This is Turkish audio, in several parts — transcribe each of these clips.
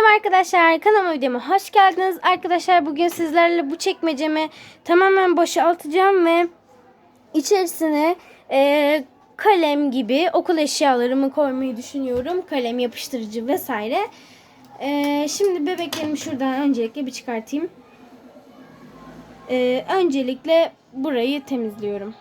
Selam arkadaşlar kanalıma videoma hoş geldiniz. Arkadaşlar bugün sizlerle bu çekmecemi tamamen boşaltacağım ve içerisine e, kalem gibi okul eşyalarımı koymayı düşünüyorum. Kalem, yapıştırıcı vesaire. E, şimdi bebeklerimi şuradan öncelikle bir çıkartayım. E, öncelikle burayı temizliyorum.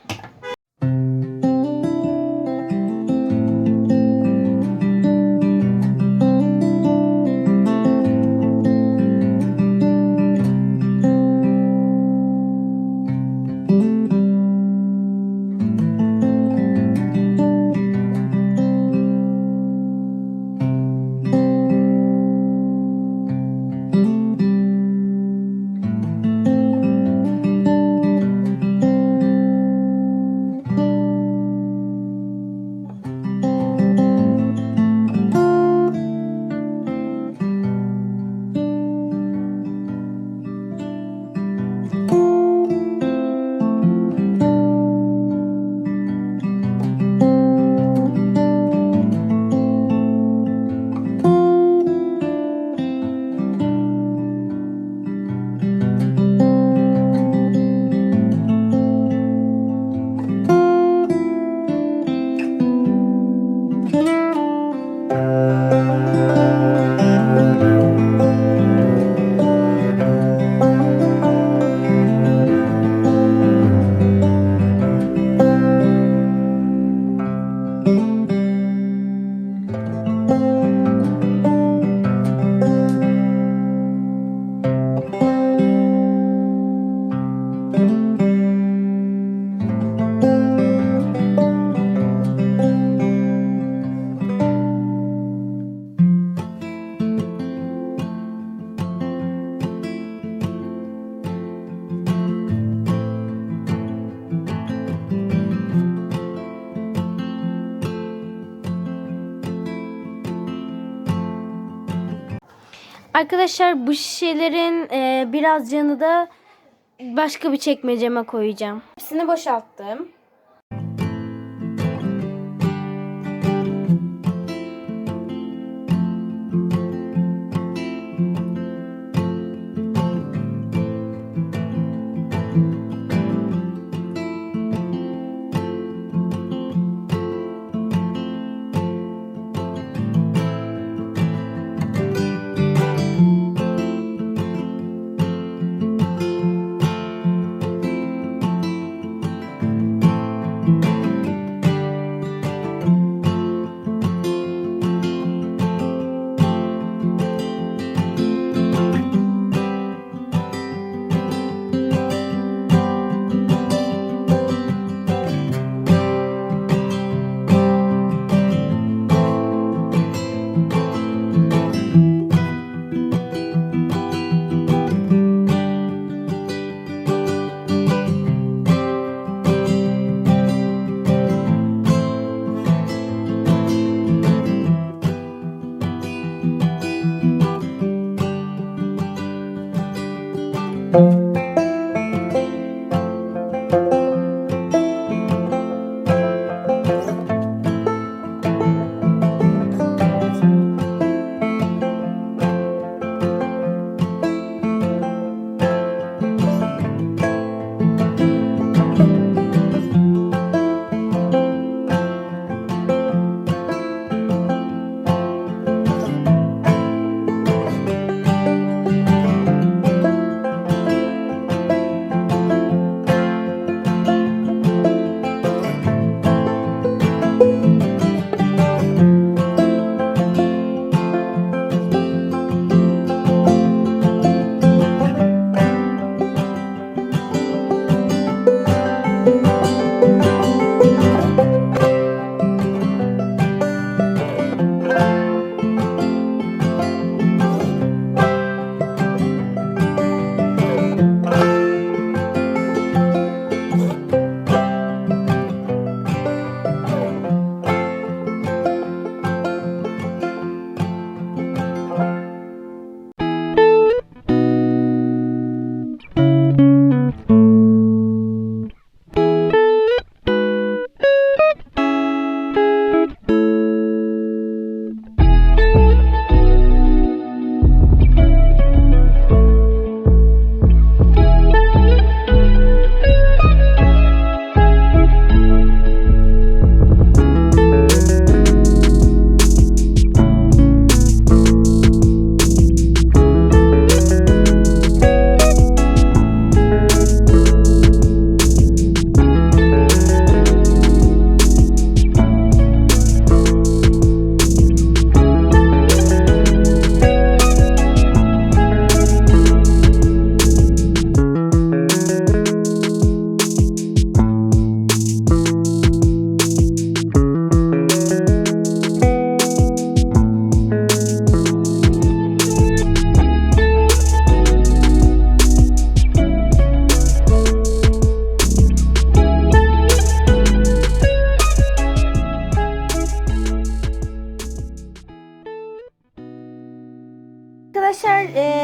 Arkadaşlar bu şişelerin e, biraz canı da başka bir çekmeceme koyacağım. Hepsini boşalttım.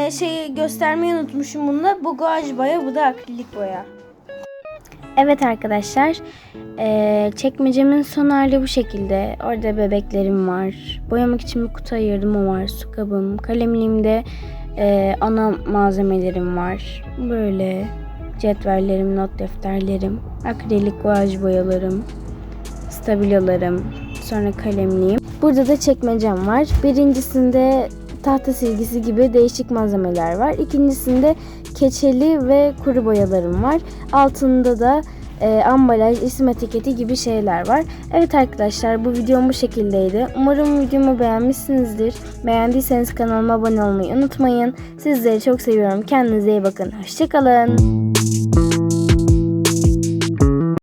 E, şeyi göstermeyi unutmuşum bunda. Bu guaj boya, bu da akrilik boya. Evet arkadaşlar, e, çekmecemin son hali bu şekilde. Orada bebeklerim var. Boyamak için bir kutu ayırdım o var. Su kabım, kalemliğimde e, ana malzemelerim var. Böyle cetvellerim, not defterlerim, akrilik guaj boyalarım, stabilolarım, sonra kalemliğim. Burada da çekmecem var. Birincisinde tahta silgisi gibi değişik malzemeler var. İkincisinde keçeli ve kuru boyalarım var. Altında da e, ambalaj, isim etiketi gibi şeyler var. Evet arkadaşlar bu videom bu şekildeydi. Umarım videomu beğenmişsinizdir. Beğendiyseniz kanalıma abone olmayı unutmayın. Sizleri çok seviyorum. Kendinize iyi bakın. Hoşçakalın.